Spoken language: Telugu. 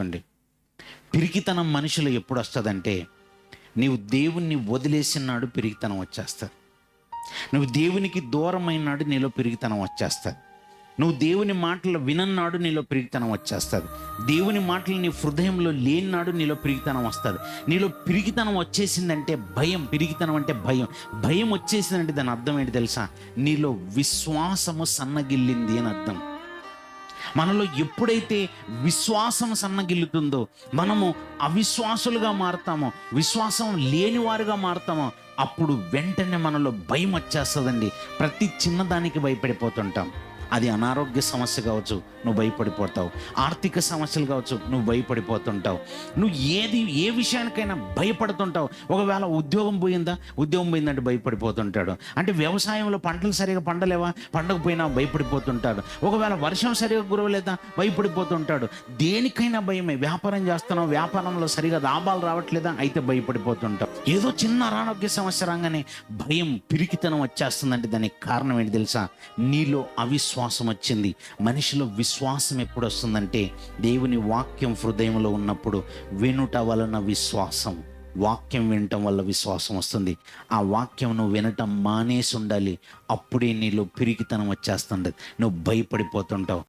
అండి పిరికితనం మనుషులు ఎప్పుడు వస్తుందంటే నీవు దేవుణ్ణి వదిలేసినాడు పిరికితనం వచ్చేస్తుంది. నువ్వు దేవునికి దూరమైనాడు నీలో పిరిగితనం వచ్చేస్తుంది. నువ్వు దేవుని మాటలు వినన్నాడు నీలో పిరిగితనం వచ్చేస్తుంది. దేవుని మాటలు నీ హృదయంలో లేనినాడు నీలో పిరిగితనం వస్తుంది. నీలో పిరిగితనం వచ్చేసిందంటే భయం. పిరిగితనం అంటే భయం. భయం వచ్చేసిందంటే దాని అర్థం ఏంటి తెలుసా? నీలో విశ్వాసము సన్నగిల్లింది అని అర్థం. మనలో ఎప్పుడైతే విశ్వాసం సన్నగిల్లుతుందో మనము అవిశ్వాసులుగా మారుతామో విశ్వాసం లేని వారుగా మారుతామో అప్పుడు వెంటనే మనలో భయం వచ్చేస్తుందండి. ప్రతి చిన్నదానికి భయపడిపోతుంటాం. అది అనారోగ్య సమస్య కావచ్చు నువ్వు భయపడిపోతావు. ఆర్థిక సమస్యలు కావచ్చు నువ్వు భయపడిపోతుంటావు. నువ్వు ఏది ఏ విషయానికైనా భయపడుతుంటావు. ఒకవేళ ఉద్యోగం పోయిందా? ఉద్యోగం పోయిందంటే భయపడిపోతుంటాడు. అంటే వ్యవసాయంలో పంటలు సరిగా పండలేవా? పండకపోయినా భయపడిపోతుంటాడు. ఒకవేళ వర్షం సరిగా గురవలేదా భయపడిపోతుంటాడు. దేనికైనా భయమే. వ్యాపారం చేస్తున్నావు వ్యాపారంలో సరిగా లాభాలు రావట్లేదా? అయితే భయపడిపోతుంటావు. ఏదో చిన్న అనారోగ్య సమస్య రాగానే భయం పిరికితనం వచ్చేస్తుందంటే దానికి కారణం ఏంటి తెలుసా? నీలో అవిశ్వాసం వచ్చింది. మనిషిలో విశ్వాసం ఎప్పుడు వస్తుందంటే దేవుని వాక్యం హృదయంలో ఉన్నప్పుడు వినుట వలన విశ్వాసం. వాక్యం వినటం వల్ల విశ్వాసం వస్తుంది. ఆ వాక్యం నువ్వు వినటం మానేసి ఉండాలి. అప్పుడే నీలో పిరికితనం వచ్చేస్తుండదు నువ్వు భయపడిపోతుంటావు.